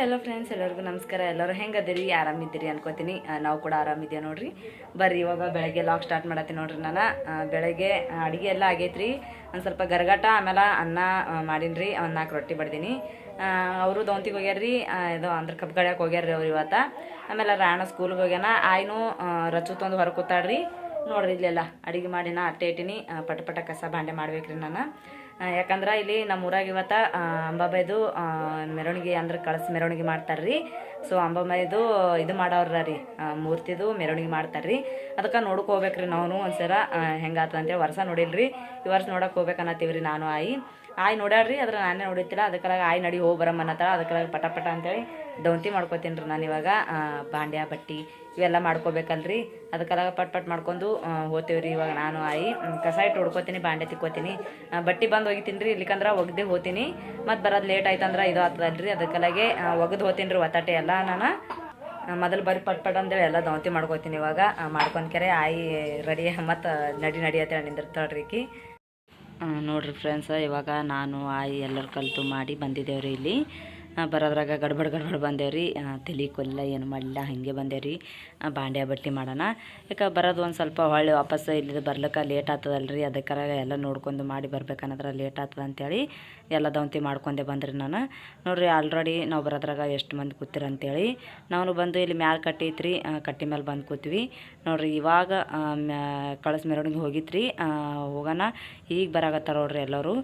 Hello friends ಎಲ್ಲರಿಗೂ ನಮಸ್ಕಾರ. ಎಲ್ಲರೂ ಹೆಂಗದಿರಿ? ಆರಾಮಿದ್ದೀರಿ ಅನ್ಕೋತೀನಿ. ನಾವು ಕೂಡ ಆರಾಮಿದ್ದೀವಿ ನೋಡ್ರಿ. ಬರ್ರಿ, ಇವಾಗ ಬೆಳಗ್ಗೆ ಲಾಗ್ ಸ್ಟಾರ್ಟ್ ಮಾಡತ್ತೀನಿ ನೋಡ್ರಿ ನಾನು. ಬೆಳಗ್ಗೆ ಅಡುಗೆ ಎಲ್ಲ ಆಗೈತ್ರಿ. ಒಂದು ಸ್ವಲ್ಪ ಗರಗಟ, ಆಮೇಲೆ ಅನ್ನ ಮಾಡೀನಿ ರೀ ಒಂದು ನಾಲ್ಕು ರೊಟ್ಟಿ ಬಡ್ದೀನಿ. ಅವರು ದೌಂತಿಗೆ ಹೋಗ್ಯಾರ್ರಿ. ಇದು ಅಂದ್ರೆ ಕಬ್ಬು ಕಡ್ಯಾಕೆ ಹೋಗ್ಯಾರ್ರಿ ಅವ್ರು ಇವತ್ತು. ಆಮೇಲೆ ರಾಣ ಸ್ಕೂಲ್ಗೆ ಹೋಗ್ಯಾನ. ಆಯ್ನು ರಚು ತಂದು ಹೊರ ಕೂತಾಳ್ರಿ. ನೋಡ್ರಿ ಇಲ್ಲೆಲ್ಲ ಅಡುಗೆ ಮಾಡಿನ, ಅಟ್ಟೆ ಇಟ್ಟಿನಿ. ಪಟ ಪಟ ಕಸ ಬಾಂಡೆ ಮಾಡ್ಬೇಕ್ರಿ ನಾನು. ಯಾಕಂದ್ರೆ ಇಲ್ಲಿ ನಮ್ಮ ಊರಾಗ ಇವತ್ತು ಅಂಬಾಬೈದು ಮೆರವಣಿಗೆ ಅಂದ್ರೆ ಕಳಸ ಮೆರವಣಿಗೆ ಮಾಡ್ತಾರ್ರಿ. ಸೊ ಅಂಬಾಬೈದು ಇದು ಮಾಡವ್ರ ರೀ ಮೂರ್ತಿದು ಮೆರವಣಿಗೆ ಮಾಡ್ತಾರ್ರಿ. ಅದಕ್ಕೆ ನೋಡಕ್ಕೆ ಹೋಗ್ಬೇಕ್ರಿ ನಾವು ಒಂದ್ಸರ ಹೆಂಗಾತ ಅಂತೇಳಿ ವರ್ಷ ನೋಡಿಲ್ರಿ. ಈ ವರ್ಷ ನೋಡಕ್ಕೆ ಹೋಗ್ಬೇಕನ್ನತ್ತೀವ್ರಿ ನಾನು ಆಯಿ. ಆಯ್ ನೋಡ್ಯಾಳ್ರಿ ಅದ್ರ ನಾನೇ ನೋಡಿತ್ತಿಲ್ಲ. ಅದಕ್ಕಾಗ ಆಯಿ ನಡಿ ಹೋಗಿ ಬರಮ್ಮ ಅನ್ನತ್ತಾಳ. ಅದಕ್ಕಾಗ ಪಟ ಪಟ ಅಂತೇಳಿ ದೌಂತಿ ಮಾಡ್ಕೋತೀನಿ ರೀ ನಾನು ಇವಾಗ ಬಾಂಡ್ಯ ಬಟ್ಟಿ ಇವೆಲ್ಲ ಮಾಡ್ಕೋಬೇಕಲ್ರಿ. ಅದಕ್ಕೆಲ್ಲ ಪಟ್ ಪಟ್ ಮಾಡ್ಕೊಂಡು ಹೋತೇವೆ ರೀ ಇವಾಗ ನಾನು, ಆಯಿ. ಕಸ ಇಟ್ಟು ಹೊಡ್ಕೋತೀನಿ ಬಾಂಡೆ ತಿಕ್ಕೋತೀನಿ. ಬಟ್ಟೆ ಬಂದು ಒಗಿತೀನಿ ರೀ ಇಲ್ಲಿಕಂದ್ರೆ ಒಗ್ದೆ ಹೋತೀನಿ. ಮತ್ತು ಬರೋದು ಲೇಟ್ ಆಯ್ತಂದ್ರೆ ಇದು ಆಗ್ತದಲ್ರಿ ಅದಕ್ಕೆಲ್ಲಾಗೆ ಒಗ್ದು ಹೋತೀನಿ ರೀ ಒತ್ತಾಟೆ ಎಲ್ಲ ನಾನು. ಮೊದಲು ಬರೀ ಪಟ್ ಪಟ್ ಅಂದೇಳಿ ಎಲ್ಲ ದೌತಿ ಮಾಡ್ಕೋತೀನಿ ಇವಾಗ. ಮಾಡ್ಕೊಂಡ್ಕೆರೆ ಆಯಿ ರೆಡಿ, ಮತ್ತು ನಡಿ ನಡಿ ಅಂತ ನಿಂದಿರ್ತಾಳ್ರಿ ಈಕಿ. ನೋಡ್ರಿ ಫ್ರೆಂಡ್ಸ್ ಇವಾಗ ನಾನು, ಆಯಿ ಎಲ್ಲರೂ ಕಲಿತು ಮಾಡಿ ಬಂದಿದ್ದೇವ್ರಿ ಇಲ್ಲಿ. ಬರೋದ್ರಾಗ ಗಡ್ಬಡ್ ಗಡ್ಬಡ್ ರೀ ತಲೆ ಕೊಲ್ಲ ಏನು ಮಾಡಲಿಲ್ಲ, ಹಾಗೆ ಬಂದೇವ್ರಿ. ರೀ ಬಾಂಡೆ ಬಟ್ಟಿ ಮಾಡೋಣ. ಯಾಕೆ ಬರೋದು ಒಂದು ಸ್ವಲ್ಪ ಹೊಳ್ಳಿ ವಾಪಸ್ ಇಲ್ಲಿ ಬರ್ಲಿಕ್ಕೆ ಲೇಟ್ ಆಗ್ತದಲ್ರಿ. ಅದಕ್ಕಾರ ಎಲ್ಲ ನೋಡ್ಕೊಂಡು ಮಾಡಿ ಬರ್ಬೇಕನ್ನೋದ್ರ ಲೇಟ್ ಆಗ್ತದ ಅಂತೇಳಿ ಎಲ್ಲ ದೌಂತಿ ಮಾಡ್ಕೊಂಡೆ ಬಂದ್ರಿ ನಾನು. ನೋಡ್ರಿ ಆಲ್ರೆಡಿ ನಾವು ಬರೋದ್ರಾಗ ಎಷ್ಟು ಮಂದಿ ಕೂತಿರ ಅಂತೇಳಿ. ನಾವು ಬಂದು ಇಲ್ಲಿ ಮ್ಯಾಲೆ ಕಟ್ಟಿ ಐತ್ರಿ ಕಟ್ಟಿ ಮೇಲೆ ಬಂದು ಕೂತ್ವಿ. ನೋಡ್ರಿ, ಇವಾಗ ಕಳಸ ಮೆರವಣಿಗೆ ಹೋಗಿತ್ರಿ. ಹೋಗೋಣ. ಈಗ ಬರಾಗತ್ತಾರ ನೋಡ್ರಿ ಎಲ್ಲರೂ.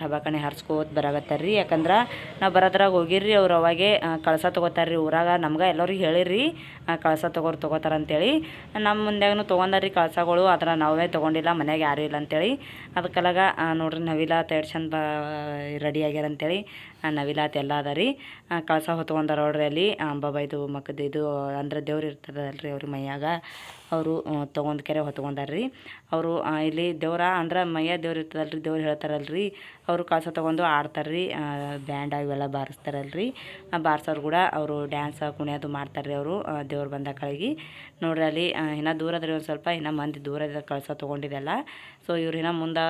ಟಬಾಕಣೆ ಹರ್ಸ್ಕೋತ ಬರಾಗತ್ತಾರ ರೀ ಯಾಕಂದ್ರೆ ನಾವು ಬರೋದ್ರಾಗ ಹೋಗಿರ್ರಿ, ಅವ್ರು ಅವಾಗೆ ಕಳಸ ತೊಗೋತಾರೆ ರೀ ಊರಾಗ. ನಮ್ಗೆ ಎಲ್ಲರಿಗೆ ಹೇಳಿರಿ ಕಳಸ ತೊಗೋರು ತೊಗೋತಾರ ಅಂತೇಳಿ. ನಮ್ಮ ಮುಂದ್ಯಾಗೂ ತೊಗೊಂಡಾರ್ರಿ ಕಳಸಗಳು, ಆದ್ರೆ ನಾವೇ ತೊಗೊಂಡಿಲ್ಲ, ಮನೆಯಾಗ ಯಾರೂ ಇಲ್ಲ ಅಂತೇಳಿ. ಅದಕ್ಕೆಲ್ಲಾಗ ನೋಡ್ರಿ ನವಿಲ ತೇಡ್ ಚಂದ ರೆಡಿ ಆಗ್ಯಾರ ಅಂತೇಳಿ. ನವಿಲಾತ್ ಎಲ್ಲ ಅದ ರೀ. ಕಳಸ ಹೊತ್ಕೊಂಡಾರ ನೋಡ್ರಿ ಅಲ್ಲಿ. ಅಂಬಾಬೈದು ಮಕ್ಕದ ಇದು, ಅಂದ್ರೆ ದೇವ್ರು ಇರ್ತದಲ್ರಿ ಅವ್ರ ಮೈಯಾಗ. ಅವರು ತೊಗೊಂಡು ಕೆರೆ ಹೊತ್ಕೊಂಡಾರ್ರಿ ಅವರು ಇಲ್ಲಿ ದೇವ್ರ, ಅಂದ್ರೆ ಮೈಯ ದೇವ್ರು ಇರ್ತದಲ್ರಿ, ದೇವ್ರು ಹೇಳ್ತಾರಲ್ರಿ. ಅವರು ಕಳಸ ತೊಗೊಂಡು ರೀ. ಬ್ಯಾಂಡ್ ಇವೆಲ್ಲ ಬಾರಿಸ್ತಾರಲ್ರಿ. ಬಾರ್ಸೋರು ಕೂಡ ಅವರು ಡ್ಯಾನ್ಸ್ ಕುಣಿಯೋದು ಮಾಡ್ತಾರೆ ರೀ ಅವರು ದೇವ್ರು ಬಂದ ಕಳಗಿ. ನೋಡ್ರಿ ಅಲ್ಲಿ ಇನ್ನೂ ಇನ್ನ ದೂರ ಅದ್ರಿ ಒಂದು ಸ್ವಲ್ಪ ಇನ್ನ ಮಂದಿ ದೂರದ ಕಳಸ ತೊಗೊಂಡಿದ್ದೆಲ್ಲ ಸೊ ಇವ್ರು ಇನ್ನ ಮುಂದೆ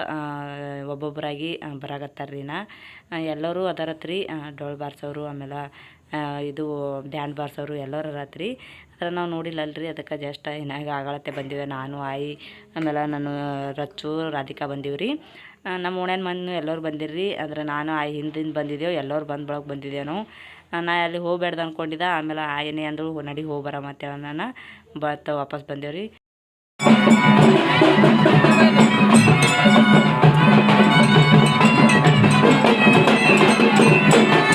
ಒಬ್ಬೊಬ್ಬರಾಗಿ ಬರಾಗತ್ತಾರೆ ಇನ್ನ. ಆ, ಎಲ್ಲರೂ ಅದರತ್ರಿ ಡೊಳ್ ಬಾರಿಸೋರು ಆಮೇಲೆ ಇದು ಬ್ಯಾಂಡ್ ಬಾರಿಸೋರು ಎಲ್ಲರೂ ರಾತ್ರಿ ಅದ್ರ ನಾವು ನೋಡಿಲ್ಲಲ್ರಿ, ಅದಕ್ಕೆ ಜಸ್ಟ್ ಏನಾಗ ಆಗಳತ್ತೆ ಬಂದಿವೆ. ನಾನು ಆಯಿ ಆಮೇಲೆ ನಾನು, ರಚ್ಚು, ರಾಧಿಕಾ ಬಂದೀವಿ ರೀ ನಮ್ಮ ಓಣ್ಯಾನ ಮಂದಿ ಎಲ್ಲರೂ ಬಂದಿರ್ರಿ. ಅಂದ್ರೆ ನಾನು ಆಯಿ ಹಿಂದಿಂದ ಬಂದಿದ್ದೆವು ಎಲ್ಲರೂ ಬಂದು ಬಳಗೆ ಬಂದಿದ್ದೇವೆ ನಾವು. ನಾ ಅಲ್ಲಿ ಹೋಗ್ಬೇಡ್ದು ಅಂದ್ಕೊಂಡಿದ್ದೆ ಆಮೇಲೆ ಆಯನೇ ಅಂದರು ನಡಿ ಹೋಗಿ ಬರ ಮತ್ತೆ ನಾನು ಬತ್ತ ವಾಪಸ್ ಬಂದೇವ್ರಿ. ಅವರು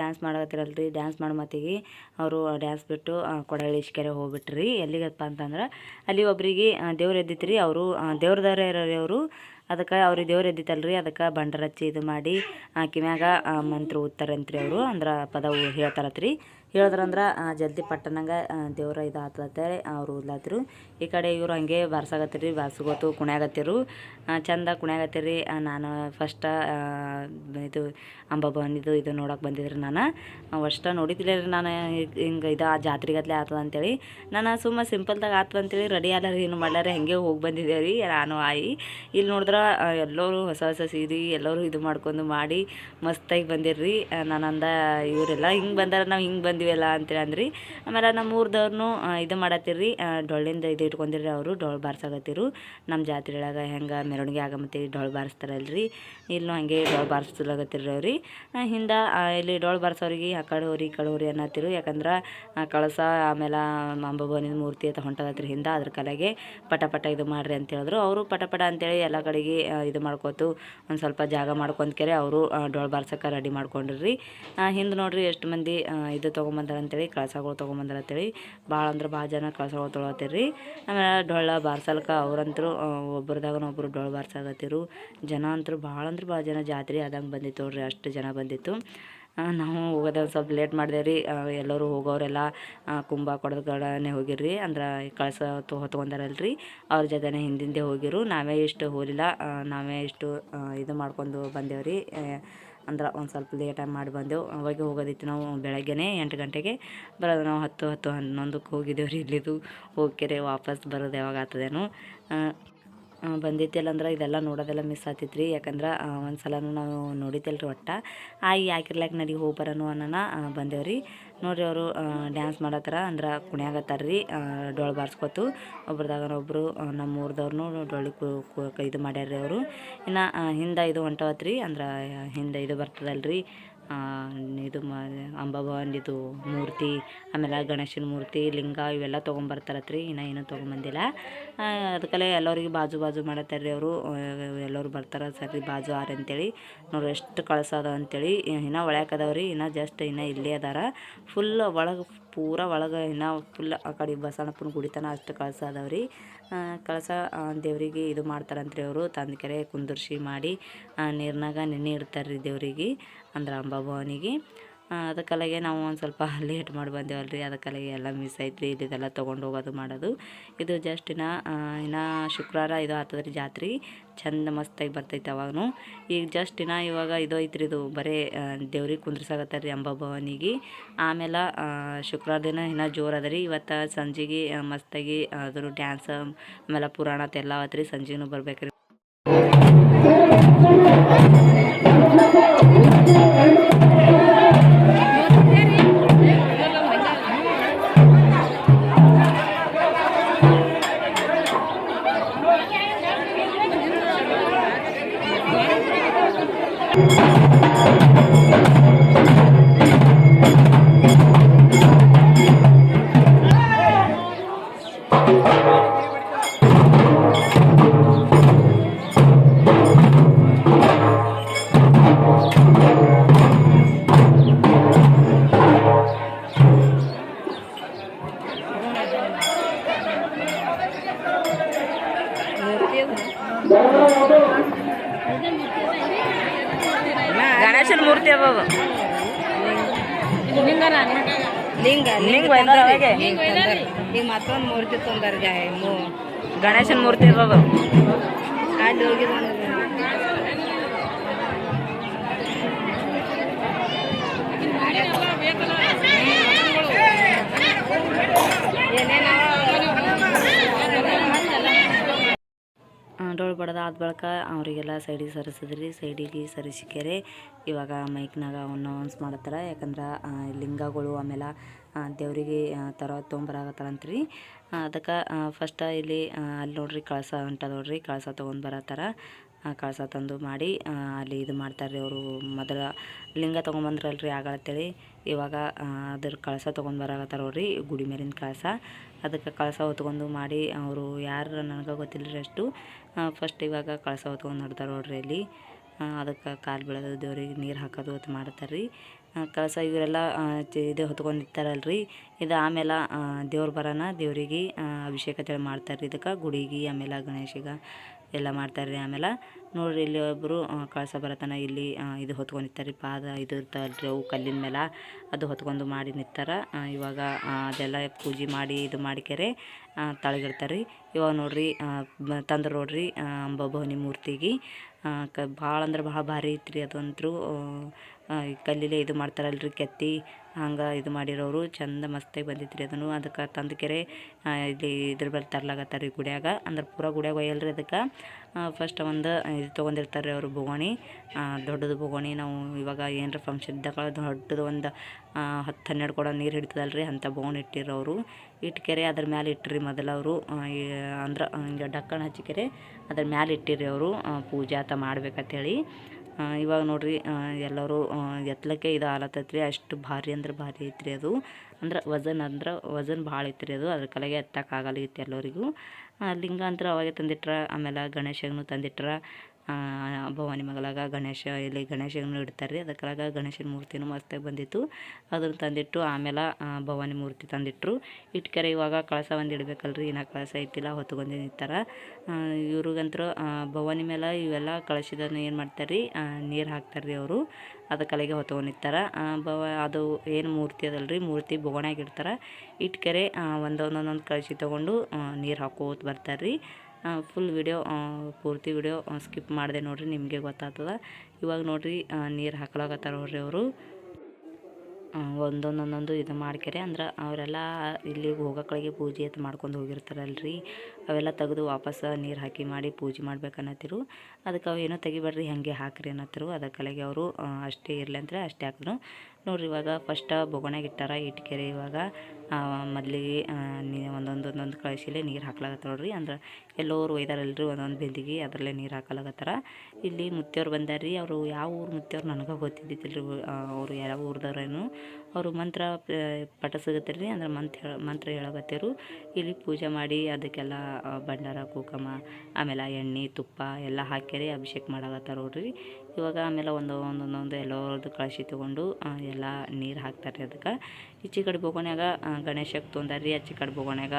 ಡ್ಯಾನ್ಸ್ ಮಾಡಕತ್ತಿರಲ್ರಿ ಡ್ಯಾನ್ಸ್ ಮಾಡೋ ಮತ್ತಿಗೆ ಅವರು ಡ್ಯಾನ್ಸ್ ಬಿಟ್ಟು ಕೊಡಹಳ್ಳಿ ಇಷ್ಕೆರೆ ಹೋಗ್ಬಿಟ್ರಿ. ಎಲ್ಲಿಗಪ್ಪ ಅಂತಂದ್ರೆ ಅಲ್ಲಿ ಒಬ್ಬರಿಗೆ ದೇವ್ರು ಎದ್ದಿತ್ತು ರೀ ಅವರು ದೇವ್ರದಾರ ಇರೋರಿ ಅವರು ಅದಕ್ಕೆ ಅವ್ರಿಗೆ ದೇವ್ರು ಎದ್ದಿತ್ತಲ್ರಿ. ಅದಕ್ಕೆ ಬಂಡರ ಹಚ್ಚಿ ಇದು ಮಾಡಿ ಆಕೆ ಮ್ಯಾಗ ಆ, ಮಂತ್ರ ಓದ್ತಾರಂತ್ರಿ ಅವರು ಅಂದ್ರೆ ಪದ ಊ- ಹೇಳ್ತಾರತ್ರಿ. ಹೇಳಿದ್ರಂದ್ರೆ ಜಲ್ದಿ ಪಟ್ಟನಂಗೆ ದೇವ್ರ ಇದು ಆತಂತೇಳಿ ಅವ್ರು ಓದ್ಲಾತ್ರು ಈ ಕಡೆ ಇವರು ಹಂಗೆ ಬಾರ್ಸಾಗತ್ತಿರಿ ಬಾರ್ಸ್ಕೋತು ಕುಣ್ಯಾಗತ್ತಿರು. ಚಂದ ಕುಣ್ಯಾಗತ್ತಿರಿ. ನಾನು ಫಸ್ಟ ಇದು ಅಂಬಾಭವನಿದು ಇದು ನೋಡೋಕೆ ಬಂದಿದ್ರಿ ನಾನು. ಅಷ್ಟ ನೋಡಿದ್ದಿಲ್ಲ ರೀ ನಾನು, ಹಿಂಗೆ ಇದು ಆ ಜಾತ್ರೆಗತ್ಲೆ ಆತದ ಅಂತೇಳಿ ನಾನು ಸುಮ್ಮ ಸಿಂಪಲ್ದಾಗ ಆತದ ಅಂತೇಳಿ ರೆಡಿ ಆದ ಏನು ಮಾಡ್ಯಾರೆ ಹೆಂಗೆ ಹೋಗಿ ಬಂದಿದ್ದೇವೆ ರೀ, ನಾನು ಆಯಿ. ಇಲ್ಲಿ ನೋಡಿದ್ರೆ ಎಲ್ಲರೂ ಹೊಸ ಹೊಸ ಸೀರೆ ಎಲ್ಲರೂ ಇದು ಮಾಡ್ಕೊಂಡು ಮಾಡಿ ಮಸ್ತಾಗಿ ಬಂದಿರ್ರಿ. ನಾನು ಅಂದ ಇವರೆಲ್ಲ ಹಿಂಗೆ ಬಂದಾರ, ನಾವು ಹಿಂಗೆ ಬಂದೀವಿ ಬಂದಿವಲ್ಲ ಅಂತೇಳಿ ಅಂದ್ರಿ ಆಮೇಲೆ ನಮ್ಮ ಊರ್ದವ್ರು ಇದು ಮಾಡತ್ತೀರಿ ಡೊಳ್ಳಿಂದ ಇದು ಇಟ್ಕೊಂಡಿರಿ ಅವರು ಡೊಳ್ಳು ಬಾರಿಸಾಗತ್ತಿರು ನಮ್ಮ ಜಾತ್ರೆ ಒಳಗೆ ಹೆಂಗೆ ಮೆರವಣಿಗೆ ಆಗಮತ್ತಿ ಡೊಳ್ಳು ಬಾರಿಸ್ತಾರಲ್ರಿ. ಇಲ್ಲೂ ಹಂಗೆ ಡೊಳ್ಳು ಬಾರಿಸ್ಲಾಗತ್ತಿರ್ರಿ ಅವ್ರಿ. ಹಿಂದೆ ಇಲ್ಲಿ ಡೊಳ್ಳು ಬಾರಿಸೋರಿಗೆ ಆ ಕಡೆ ಹೋರಿ, ಈ ಹೋರಿ ಅನ್ನತ್ತಿರು. ಯಾಕಂದ್ರೆ ಕಳಸ, ಆಮೇಲೆ ಅಂಬಭವನಿದ ಮೂರ್ತಿ ಅಂತ ಹೊಂಟದತ್ರಿ ಹಿಂದೆ. ಅದ್ರ ಕಲೆಗೆ ಪಟ ಪಟ ಇದು ಮಾಡ್ರಿ ಅಂತ ಹೇಳಿದ್ರು ಅವರು ಪಟ ಪಟ ಅಂತೇಳಿ ಎಲ್ಲ ಕಡೆಗೆ ಇದು ಮಾಡ್ಕೋತು. ಒಂದು ಸ್ವಲ್ಪ ಜಾಗ ಮಾಡ್ಕೊಂಡ್ಕೆರೆ ಅವರು ಡೊಳ್ಳು ಬಾರ್ಸಕ್ಕೆ ರೆಡಿ ಮಾಡ್ಕೊಂಡ್ರಿ ಹಿಂದೆ ನೋಡ್ರಿ ಎಷ್ಟು ಮಂದಿ ಇದು ಇದು ತೊಗೊಂಬಂದಾರ ಅಂತೇಳಿ ಕಳಸಗಳು ತೊಗೊಂಬಂದಾರ ಅಂತೇಳಿ ಭಾಳ ಅಂದ್ರೆ ಭಾಳ ಜನ ಕಳಸಗಳು ರೀ ಆಮೇಲೆ ಡೊಳ್ಳ ಬಾರ್ಸಲ್ಕ ಅವ್ರಂತರೂ ಒಬ್ರದಾಗನ ಒಬ್ಬರು ಡೊಳ್ಳು ಬಾರ್ಸಾಗತ್ತಿರು. ಜನ ಅಂತೂ ಭಾಳ ಅಂದ್ರೆ ಭಾಳ ಜನ ಜಾತ್ರೆ ಆದಂಗೆ ಬಂದಿತ್ತು ನೋಡ್ರಿ, ಅಷ್ಟು ಜನ ಬಂದಿತ್ತು. ನಾವು ಹೋಗೋದ ಸ್ವಲ್ಪ ಲೇಟ್ ರೀ ಎಲ್ಲರೂ ಹೋಗೋರೆಲ್ಲ ಕುಂಭ ಕೊಡದ ಕಡೆನೇ ಹೋಗಿರ್ರಿ, ಅಂದ್ರೆ ಕಳಸ ತೊ ಹೊತ್ಕೊಂಡಾರಲ್ರಿ ಅವ್ರ ಜೊತೆನೇ ಹಿಂದಿಂದೆ ಹೋಗಿರು, ನಾವೇ ಇಷ್ಟು ಹೋಲಿಲ್ಲ ನಾವೇ ಇಷ್ಟು ಇದು ಮಾಡ್ಕೊಂಡು ಬಂದೇವ್ರಿ ಅಂದ್ರೆ ಒಂದು ಸ್ವಲ್ಪ ಲೇಟಾಗಿ ಮಾಡಿ ಬಂದೆವು. ಅವಾಗ ಹೋಗೋದಿತ್ತು ನಾವು ಬೆಳಗ್ಗೆನೇ ಎಂಟು ಗಂಟೆಗೆ. ಬರೋದು ನಾವು ಹತ್ತು ಹತ್ತು ಹನ್ನೊಂದಕ್ಕೆ ಹೋಗಿದ್ದೇವೆ ರೀ ಇಲ್ಲಿದು. ಹೋಗ್ಕೆರೆ ವಾಪಸ್ ಬರೋದು ಯಾವಾಗ ಆಗ್ತದೇನೋ. ಬಂದಿತ್ತಿಲ್ಲ ಅಂದ್ರೆ ಇದೆಲ್ಲ ನೋಡೋದೆಲ್ಲ ಮಿಸ್ ಆತಿತ್ತು ರೀ ಯಾಕಂದ್ರೆ ಒಂದು ಸಲನೂ ನಾವು ನೋಡಿದ್ದಿಲ್ಲ ರೀ ಒಟ್ಟು ಆಯಿ ಯಾಕಿರ್ಲಾಕ ನಡಿ ಹೋಗಿ ಅನ್ನೋಣ ಬಂದೇವ್ರಿ. ನೋಡ್ರಿ ಅವರು ಡ್ಯಾನ್ಸ್ ಮಾಡತ್ತಾರ ಅಂದ್ರೆ ಕುಣಿಯಾಗತ್ತಾರ ರೀ ಡೊಳ್ಳು ಬಾರಿಸ್ಕೊತು. ಒಬ್ರದಾಗ ಒಬ್ಬರು ನಮ್ಮ ಊರ್ದವ್ರು ಡೊಳ್ಳು ಕು ಇದು ಮಾಡ್ಯಾರ ರೀ ಅವರು. ಇನ್ನು ಹಿಂದೆ ಇದು ಹೊಂಟವತ್ತು ರೀ ಅಂದ್ರೆ ಹಿಂದೆ ಇದು ಬರ್ತದಲ್ಲ ರೀ ಆ, ಇದು ಮ ಅಂಬಾಭವನ್ ಇದು ಮೂರ್ತಿ ಆಮೇಲೆ ಗಣೇಶನ ಮೂರ್ತಿ ಲಿಂಗ ಇವೆಲ್ಲ ತೊಗೊಂಬರ್ತಾರತ್ರಿ. ಇನ್ನು ಏನೂ ತೊಗೊಂಬಂದಿಲ್ಲ. ಅದಕ್ಕೆಲ್ಲ ಎಲ್ಲರಿಗೆ ಬಾಜು ಬಾಜು ಮಾಡತ್ತಾರ ರೀ ಅವರು ಎಲ್ಲರೂ ಬರ್ತಾರೆ ಸರಿ ಬಾಜು ಆರ ಅಂತೇಳಿ. ನೋಡ್ರಿ ಎಷ್ಟು ಕಳಸ ಅದ ಅಂತೇಳಿ. ಇನ್ನೂ ಒಳ್ಯಾಕ ಅದಾವ್ರಿ. ಇನ್ನು ಜಸ್ಟ್ ಇನ್ನು ಇಲ್ಲೇ ಅದಾರ. ಫುಲ್ ಒಳಗೆ ಪೂರ ಒಳಗೆ ಇನ್ನು ಫುಲ್ ಆ ಕಡೆ ಬಸವಣ್ಣಪ್ಪನ ಗುಡಿತನ ಅಷ್ಟು ಕಳಸ ಆ, ಕಳಸ ದೇವರಿಗೆ ಇದು ಮಾಡ್ತಾರಂತ್ರಿ ಅವರು. ತಂದ್ಕೆರೆ ಕುಂದರ್ಸಿ ಮಾಡಿ ನೀರಿನಾಗ ನೆನೆ ಇಡ್ತಾರೆ ರೀ ದೇವರಿಗೆ. ಅಂದ್ರೆ ಅಂಬಾಭವನಿಗೆ ಅದಕ್ಕಲಾಗೆ ನಾವು ಒಂದು ಸ್ವಲ್ಪ ಲೇಟ್ ಮಾಡಿ ಬಂದೇವಲ್ರಿ ಅದಕ್ಕಲಾಗೆ ಎಲ್ಲ ಮಿಸ್ ಐತ್ರಿ ಇಲ್ಲಿದೆಲ್ಲ ತೊಗೊಂಡು ಹೋಗೋದು ಮಾಡೋದು. ಇದು ಜಸ್ಟ್ ಇನ್ನು ಇನ್ನು ಶುಕ್ರವಾರ ಇದು ಆಗ್ತದೆ ರೀ ಜಾತ್ರೆ, ಚಂದ ಮಸ್ತಾಗಿ ಬರ್ತೈತೆ ಅವಾಗೂ ಈಗ ಜಸ್ಟ್ ಇನ್ನು ಇವಾಗ ಇದು ಐತ್ರಿ, ಇದು ಬರೀ ದೇವ್ರಿಗೆ ಕುಂದ್ರಸಾಕತ್ತಾರ ರೀ ಅಂಬಾಭವನಿಗೆ ಆಮೇಲೆ ಶುಕ್ರವಾರ ದಿನ ಇನ್ನೂ ಜೋರು ಅದ ರೀ. ಇವತ್ತು ಸಂಜೆಗೆ ಮಸ್ತಾಗಿ ಅದನ್ನು ಡ್ಯಾನ್ಸ್ ಆಮೇಲೆ ಪುರಾಣ ಎಲ್ಲ ಆತ್ರಿ ಸಂಜೆನೂ ಬರ್ಬೇಕು ರೀ ಗಣೇಶನ ಮೂರ್ತಿ ಅವ ಲಿಂಗ ಲಿಂಗ ಈಗ ಮತ್ತೊಂದು ಮೂರ್ತಿ ತೊಂದಾರ ಗಣೇಶನ ಮೂರ್ತಿ ಅವ ಅಲ್ಲಿ ಹೋಗಿದ ಡೋಳು ಬಡದ ಆದ ಬಳಿಕ ಅವರಿಗೆಲ್ಲ ಸೈಡಿಗೆ ಸರಿಸಿದ್ರಿ ಸೈಡಿಗೆ ಸರಿಸಿಕೆರೆ ಇವಾಗ ಮೈಕ್ನಾಗ ಅನೌನ್ಸ್ ಮಾಡತ್ತಾರ. ಯಾಕಂದ್ರೆ ಲಿಂಗಗಳು ಆಮೇಲೆ ದೇವರಿಗೆ ಥರ ತೊಗೊಂಬರಾಗತ್ತಾರಂತ್ರಿ ಅದಕ್ಕೆ ಫಸ್ಟ್ ಇಲ್ಲಿ ಅಲ್ಲಿ ನೋಡ್ರಿ ಕಳಸ ಹೊಂಟದ ನೋಡ್ರಿ ಕಳಸ ತೊಗೊಂಡು ಬರತ್ತಾರ. ಕಳಸ ತಂದು ಮಾಡಿ ಅಲ್ಲಿ ಇದು ಮಾಡ್ತಾರೆ ಅವರು ಮೊದಲ. ಲಿಂಗ ತೊಗೊಂಬಂದ್ರಲ್ರಿ ಆಗಳತ್ತೇಳಿ. ಇವಾಗ ಆ, ಅದ್ರ ಕಳಸ ತೊಗೊಂಡು ಬರಾಕತ್ತಾರ ನೋಡ್ರಿ ಗುಡಿ ಮೇಲಿನ ಕಳಸ. ಅದಕ್ಕೆ ಕಳಸ ಹೊತ್ಕೊಂಡು ಮಾಡಿ ಅವರು ಯಾರು ನನಗೆ ಗೊತ್ತಿಲ್ಲ ರೀ ಅಷ್ಟು ಫಸ್ಟ್ ಇವಾಗ ಕಳಸ ಹೊತ್ಕೊಂಡು ನಡ್ದಾರೆ ನೋಡ್ರಿ ಅಲ್ಲಿ. ಅದಕ್ಕೆ ಕಾಲು ಬೆಳೆದು, ದೇವ್ರಿಗೆ ನೀರು ಹಾಕೋದು ಅದು ಮಾಡ್ತಾರೆ ರೀ ಕಳಸ ಇವರೆಲ್ಲ ಇದು ಹೊತ್ಕೊಂಡು ರೀ ಇದು ಆಮೇಲೆ ದೇವ್ರು ಬರೋಣ ದೇವರಿಗೆ ಅಭಿಷೇಕ ಮಾಡ್ತಾರೆ ಇದಕ್ಕೆ, ಗುಡಿಗೆ, ಆಮೇಲೆ ಗಣೇಶಿಗೆ. ಎಲ್ಲ ಮಾಡ್ತಾರೆ ರೀ ಆಮೇಲೆ. ನೋಡಿರಿ ಇಲ್ಲಿ ಒಬ್ಬರು ಕಳಸ ಬರತನ ಇಲ್ಲಿ ಇದು ಹೊತ್ಕೊಂಡಿರ್ತಾರೆ. ಪಾದ ಇದು ಇರ್ತಾವಲ್ರಿ ಅವು ಕಲ್ಲಿನ ಮೇಲೆ. ಅದು ಹೊತ್ಕೊಂಡು ಮಾಡಿ ನಿಂತಾರ ಇವಾಗ ಅದೆಲ್ಲ ಪೂಜೆ ಮಾಡಿ ಇದು ಮಾಡಿಕೆರೆ ತಳಗಿಡ್ತಾರೆ ಇವಾಗ ನೋಡಿರಿ ತಂದ್ರೆ ನೋಡ್ರಿ ಅಂಬಾಭವಾನಿ ಮೂರ್ತಿಗೆ. ಕ, ಭಾಳ ಅಂದ್ರೆ ಭಾಳ ಭಾರಿ ಐತ್ರಿ ಅದಂತರೂ. ಕಲ್ಲಿಲೆ ಇದು ಮಾಡ್ತಾರಲ್ರಿ ಕೆತ್ತಿ, ಹಂಗೆ ಇದು ಮಾಡಿರೋರು ಚಂದ ಮಸ್ತಾಗಿ ಬಂದಿತ್ತು ರೀ ಅದನ್ನು. ಅದಕ್ಕೆ ತಂದು ಕೆರೆ ಇಲ್ಲಿ ಇದ್ರ ಮೇಲೆ ತರ್ಲಾಗತ್ತಾರ ರೀ ಗುಡಿಯಾಗ. ಅಂದ್ರೆ ಪೂರ ಗುಡಿಯಾಗ ಒಯ್ಯಲ್ರಿ ಅದಕ್ಕೆ. ಫಸ್ಟ್ ಒಂದು ಇದು ತೊಗೊಂಡಿರ್ತಾರೆ ಅವರು ಬೋಗಣಿ ದೊಡ್ಡದು ಬೋಗಣಿ ನಾವು ಇವಾಗ ಏನರ ಫಂಕ್ಷನ್ ಇದ್ದಾಗ ದೊಡ್ಡದು ಒಂದು ಹತ್ತು ಹನ್ನೆರಡು ಕೊಡ ನೀರು ಹಿಡಿತದಲ್ರಿ ಅಂಥ ಬೋಗಣಿ ಇಟ್ಟಿರೋರು ಅವರು. ಇಟ್ಕೆರೆ ಅದ್ರ ಮ್ಯಾಲೆ ಇಟ್ಟಿರಿ ಮೊದಲು ಅವರು. ಅಂದ್ರೆ ಹಿಂಗೆ ಡಕ್ಕಣ ಹಚ್ಚಿಕೆರೆ ಅದ್ರ ಮ್ಯಾಲೆ ಇಟ್ಟಿರಿ ಅವರು ಪೂಜೆ ಆತ ಮಾಡ್ಬೇಕಂತೇಳಿ. ಇವಾಗ ನೋಡ್ರಿ ಎಲ್ಲರೂ ಎತ್ತಲಕ್ಕೆ ಇದು ಆಲತ್ತೈತ್ರಿ. ಅಷ್ಟು ಭಾರಿ ಅಂದ್ರೆ ಭಾರಿ ಐತ್ರಿ ಅದು. ಅಂದ್ರೆ ವಜನ್ ಅಂದ್ರೆ ವಜನ್ ಭಾಳ ಐತ್ರಿ ಅದು. ಅದ್ರ ಕಲೆಗೆ ಎತ್ತಕ್ಕಾಗಲ್ಲ ಇತ್ತು ಎಲ್ಲರಿಗೂ. ಲಿಂಗ ಅಂದ್ರೆ ಅವಾಗೆ ತಂದಿಟ್ರ, ಆಮೇಲೆ ಗಣೇಶನೂ ತಂದಿಟ್ರ. ಭವಾನಿ ಮಗಳಾಗ ಗಣೇಶ ಇಲ್ಲಿ ಗಣೇಶನ ಇಡ್ತಾರೆ. ರೀ ಅದಕ್ಕಾಗ ಗಣೇಶನ ಮೂರ್ತಿನೂ ಮಸ್ತಾಗಿ ಬಂದಿತ್ತು. ಅದನ್ನು ತಂದಿಟ್ಟು ಆಮೇಲೆ ಭವಾನಿ ಮೂರ್ತಿ ತಂದಿಟ್ರು. ಇಟ್ಕರೆ ಇವಾಗ ಕಳಸ ಒಂದು ಇಡ್ಬೇಕಲ್ರಿ ಇನ್ನೂ ಕಳಸ ಹೊತ್ತು ಹೊತ್ಕೊಂಡಿ ನಿಂತಾರ. ಇವ್ರಿಗಂತೂ ಭವಾನಿ ಮೇಲೆ ಇವೆಲ್ಲ ಕಳಶಿದನ್ನು ಏನು ಮಾಡ್ತಾರೆ ರೀ ನೀರು ಹಾಕ್ತಾರೆ ರೀ ಅವರು. ಅದು ಕಲೆಗೆ ಹೊತ್ಕೊಂಡು ನಿಂತಾರ. ಆ, ಭವ ಅದು ಏನು ಮೂರ್ತಿ ಅದಲ್ರಿ ಮೂರ್ತಿ ಬೊಗಣ್ಯಾಗ ಇಡ್ತಾರೆ. ಇಟ್ಕರೆ ಒಂದೊಂದೊಂದೊಂದು ಕಳಶಿ ತೊಗೊಂಡು ನೀರು ಹಾಕೋತ ಬರ್ತಾರೆ ರೀ ಫುಲ್ ವಿಡಿಯೋ ಪೂರ್ತಿ ವಿಡಿಯೋ ಸ್ಕಿಪ್ ಮಾಡಿದೆ ನೋಡ್ರಿ, ನಿಮಗೆ ಗೊತ್ತಾಗ್ತದ. ಇವಾಗ ನೋಡ್ರಿ ನೀರು ಹಾಕ್ಲಾಗತ್ತಾರ ನೋಡ್ರಿ ಅವರು. ಒಂದೊಂದೊಂದೊಂದು ಇದು ಮಾಡ್ಕೆರೆ ಅಂದ್ರೆ ಅವರೆಲ್ಲ ಇಲ್ಲಿ ಹೋಗೋಕ್ಕಳಿಗೆ ಪೂಜೆ ಅಂತ ಮಾಡ್ಕೊಂಡು ಹೋಗಿರ್ತಾರಲ್ರಿ. ಅವೆಲ್ಲ ತೆಗೆದು ವಾಪಸ್ ನೀರು ಹಾಕಿ ಮಾಡಿ ಪೂಜೆ ಮಾಡ್ಬೇಕನ್ನತ್ತಿರು ಅದಕ್ಕೆ ಅವು ಏನೋ ತೆಗಿಬೇಡ್ರಿ, ಹಾಗೆ ಹಾಕ್ರಿ ಅನ್ನತ್ತಿರು. ಅದಕ್ಕಲೆಗೆ ಅವರು ಅಷ್ಟೇ ಇರಲಿ ಅಂದರೆ ಅಷ್ಟೇ ಹಾಕಿದ್ರು. ನೋಡ್ರಿ ಇವಾಗ ಫಸ್ಟ್ ಇಟ್ಟಾರ ಇಟ್ಕೆರೆ ಇವಾಗ ಮೊದಲಿಗೆ ಒಂದೊಂದು ಒಂದೊಂದು ಕಳಶಿಲೆ ನೀರು ಹಾಕ್ಲಾಗತ್ತ ನೋಡ್ರಿ. ಅಂದ್ರೆ ಎಲ್ಲೋರು ಒಯ್ದಾರಲ್ರಿ ಒಂದೊಂದು ಬೆಂದಿಗೆ ಅದರಲ್ಲೇ ನೀರು ಹಾಕಲಾಗತ್ತಾರ. ಇಲ್ಲಿ ಮುತ್ತೆಯವ್ರು ಬಂದಾರ್ರಿ, ಅವರು ಯಾವ ಊರು ಮುತ್ತೆಯವ್ರು ನನಗೆ ಗೊತ್ತಿದ್ದಿತ್ತಿಲ್ರಿ ಅವರು ಯಾವ ಊರ್ದವ್ರೇನು. ಅವರು ಮಂತ್ರ ಪಟ ಸಿಗತ್ತಿರ್ರಿ ಅಂದ್ರೆ ಮಂತ್ರ ಮಂತ್ರ ಹೇಳಗತ್ತಿರು ಇಲ್ಲಿ ಪೂಜೆ ಮಾಡಿ ಅದಕ್ಕೆಲ್ಲ ಭಂಡಾರ, ಕುಕಮ, ಆಮೇಲೆ ಎಣ್ಣೆ, ತುಪ್ಪ ಎಲ್ಲ ಹಾಕ್ಯಾರಿ ಅಭಿಷೇಕ ಮಾಡಾಗತ್ತಾರ ನೋಡ್ರಿ. ಇವಾಗ ಆಮೇಲೆ ಒಂದು ಒಂದೊಂದೊಂದು ಎಲ್ಲರದ್ದು ಕಳಶಿ ತೊಗೊಂಡು ಎಲ್ಲ ನೀರು ಹಾಕ್ತಾರೆ ಅದಕ್ಕೆ. ಈಚೆ ಕಡೆ ಬೋಗೋಣ್ಯಾಗ ಗಣೇಶಕ್ಕೆ ರೀ ಆಚೆ ಕಡೆ ಬೋಗೋಣ್ಯಾಗ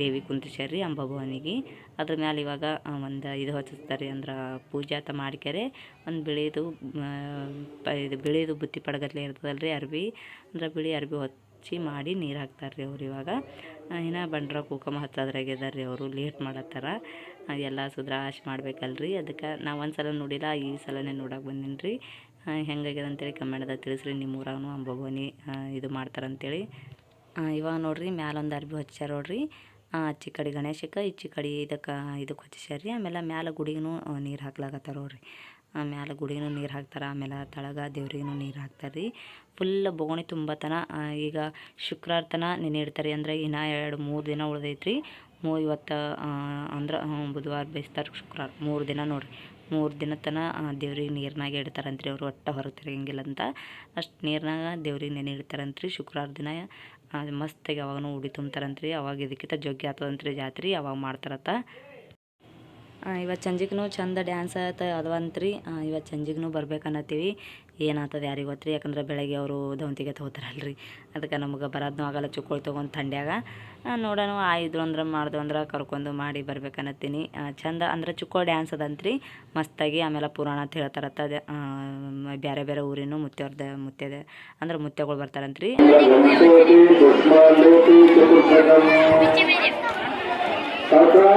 ದೇವಿ ಕುಂತಿಸ್ಯಾರ್ರಿ ಅಂಬಭವಾನಿಗೆ. ಅದ್ರ ಮ್ಯಾಲೆ ಇವಾಗ ಒಂದು ಇದು ಹಚ್ಚಿಸ್ತಾರೆ ಅಂದ್ರೆ ಪೂಜೆ ಅಂತ ಮಾಡ್ಕ್ಯಾರೆ. ಒಂದು ಬಿಳಿದು ಇದು ಬಿಳಿದು ಬುತ್ತಿ ಪಡಗತ್ಲೆ ಇರ್ತದಲ್ರಿ ಅರ್ಬಿ ಅಂದ್ರೆ ಬಿಳಿ ಅರ್ಬಿ ಹಚ್ಚಿ ಮಾಡಿ ನೀರು ಹಾಕ್ತಾರೆ ರೀ ಅವ್ರು ಇವಾಗ. ಇನ್ನು ಬಂಡ್ರ ಕುಕುಮ ರೀ ಅವರು, ಲೇಟ್ ಮಾಡತ್ತಾರ. ಎಲ್ಲ ಸುಧಾರಾಶ್ ಮಾಡ್ಬೇಕಲ್ರಿ. ಅದಕ್ಕೆ ನಾವು ಒಂದು ಸಲ ನೋಡಿಲ್ಲ ಈ ಸಲನೇ ನೋಡಕ್ಕೆ ಬಂದೀನಿ ರೀ ಹೆಂಗಾಗ್ಯದ ಅಂತೇಳಿ ಕಮೆಂಟ್ದಾಗ ತಿಳಿಸ್ರಿ ನಿಮ್ಮ ಊರಾಗೂ ಅಂಬಭವಾನಿ ಆ, ಇದು ಮಾಡ್ತಾರಂತೇಳಿ. ಇವಾಗ ನೋಡ್ರಿ ಮ್ಯಾಲೊಂದು ಅರ್ಬಿ ಹಚ್ಚಾರ ನೋಡ್ರಿ. ಅಚ್ಚಿ ಕಡೆ ಗಣೇಶಕ್ಕೆ ಇಚ್ಚಿ ಕಡೆ ಇದಕ್ಕೆ ಇದಕ್ಕೆ ಹಚ್ಚಾರ ರೀ ಆಮೇಲೆ ಮ್ಯಾಲೆ ಗುಡಿಗೂ ನೀರು ಹಾಕ್ಲಾಗತ್ತಾರ ನೋಡ್ರಿ. ಮ್ಯಾಲ ಗುಡಿಗೂ ನೀರು ಹಾಕ್ತಾರೆ ಆಮೇಲೆ ತಳಗ ದೇವ್ರಿಗೂ ನೀರು ಹಾಕ್ತಾರೆ ರೀ ಫುಲ್ ಬೋಗಣಿ ತುಂಬತನ. ಈಗ ಶುಕ್ರವಾರ ತನ ನೆನೆ ಇಡ್ತಾರೆ ಅಂದರೆ ಇನ್ನು ಎರಡು ಮೂರು ದಿನ ಉಳ್ದೈತ್ರಿ. ಮೂ ಇವತ್ತು ಅಂದ್ರೆ ಬುಧವಾರ ಬೇಯಿಸ್ತಾರೆ ಶುಕ್ರವಾರ, ಮೂರು ದಿನ ನೋಡಿರಿ. ಮೂರು ದಿನ ತನ ದೇವ್ರಿಗೆ ನೀರಿನಾಗೆ ಇಡ್ತಾರಂತ್ರಿ ಅವ್ರು, ಒಟ್ಟು ಹೊರಗೆ ತಿರುಗಂಗಿಲ್ಲ ಅಂತ. ಅಷ್ಟು ನೀರ್ನಾಗ ದೇವ್ರಿಗೆ ನೆನೆ ಇಡ್ತಾರಂತ್ರಿ. ಶುಕ್ರವಾರ ದಿನ ಮಸ್ತಾಗಿ ಅವಾಗೂ ಉಡಿ ತುಂಬ್ತಾರಂತ್ರಿ. ಅವಾಗ ಇದಕ್ಕಿಂತ ಜಗ್ಗಿ ಆಗ್ತದಂತ್ರಿ ಜಾತ್ರೆ, ಅವಾಗ ಮಾಡ್ತಾರತ್ತ ಇವತ್ತು ಸಂಜೆಗೂ ಚಂದ ಡ್ಯಾನ್ಸ್ ಆತ ರೀ ಇವತ್ತು ಸಂಜೆಗೂ ಬರ್ಬೇಕನ್ನತ್ತೀವಿ. ಏನಾಗ್ತದೆ ಯಾರಿಗೆ ಗೊತ್ತು ಯಾಕಂದ್ರೆ ಬೆಳಗ್ಗೆ ಅವರು ದವಂತಿಗೆ ರೀ ಅದಕ್ಕೆ ನಮಗೆ ಬರೋದನ್ನೂ ಆಗಲ್ಲ, ಚುಕ್ಕೋಳು ತೊಗೊಂಡು ತಂಡ್ಯಾಗ. ನೋಡೋಣ ಆಯ್ದು ಅಂದ್ರೆ ಮಾಡ್ದು ಅಂದ್ರೆ ಕರ್ಕೊಂಡು ಮಾಡಿ ಬರ್ಬೇಕನ್ನತ್ತೀನಿ. ಚಂದ ಅಂದ್ರೆ ಚುಕ್ಕೋ ಡ್ಯಾನ್ಸ್ ಅದಂತ್ರಿ. ಮಸ್ತಾಗಿ ಆಮೇಲೆ ಪುರಾಣ ಅಂತ ಹೇಳ್ತಾರತ್ತ ಬೇರೆ ಬೇರೆ ಊರಿನೂ ಮುತ್ತೆಯವ್ರದ ಮುತ್ತೆದೆ ಅಂದ್ರೆ ಮುತ್ತೆಗಳು ಬರ್ತಾರಂತ್ರಿ. ಸರ್ಕಾರ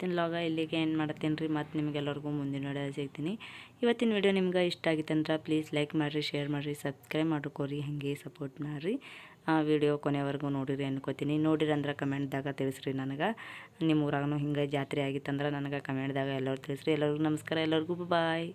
ಇವತ್ತಿನ ಲಾಗ, ಇಲ್ಲಿಗೆ ಏನು ಮಾಡ್ತೀನಿ ರೀ, ಮತ್ತು ನಿಮಗೆಲ್ಲರಿಗೂ ಮುಂದಿನ ವಿಡಿಯೋ ಸಿಗ್ತೀನಿ. ಇವತ್ತಿನ ವಿಡಿಯೋ ನಿಮ್ಗೆ ಇಷ್ಟ ಆಗಿತ್ತು ಅಂದ್ರೆ ಪ್ಲೀಸ್ ಲೈಕ್ ಮಾಡಿರಿ ಶೇರ್ ಮಾಡಿರಿ ಸಬ್ಸ್ಕ್ರೈಬ್ ಮಾಡ್ಕೋರಿ ಹಾಗೆ ಸಪೋರ್ಟ್ ಮಾಡಿರಿ. ಆ ವಿಡಿಯೋ ಕೊನೆವರೆಗೂ ನೋಡಿರಿ ಅನ್ಕೋತೀನಿ. ನೋಡಿರಿ ಅಂದ್ರೆ ಕಮೆಂಟ್ದಾಗ ತಿಳಿಸ್ರಿ ನನಗೆ. ನಿಮ್ಮ ಊರಾಗೂ ಹಿಂಗೆ ಜಾತ್ರೆ ಆಗಿತ್ತಂದ್ರೆ ನನಗೆ ಕಮೆಂಟ್ದಾಗ ಎಲ್ಲರೂ ತಿಳಿಸ್ರಿ. ಎಲ್ಲರಿಗೂ ನಮಸ್ಕಾರ, ಎಲ್ಲರಿಗೂ ಬಾಯ್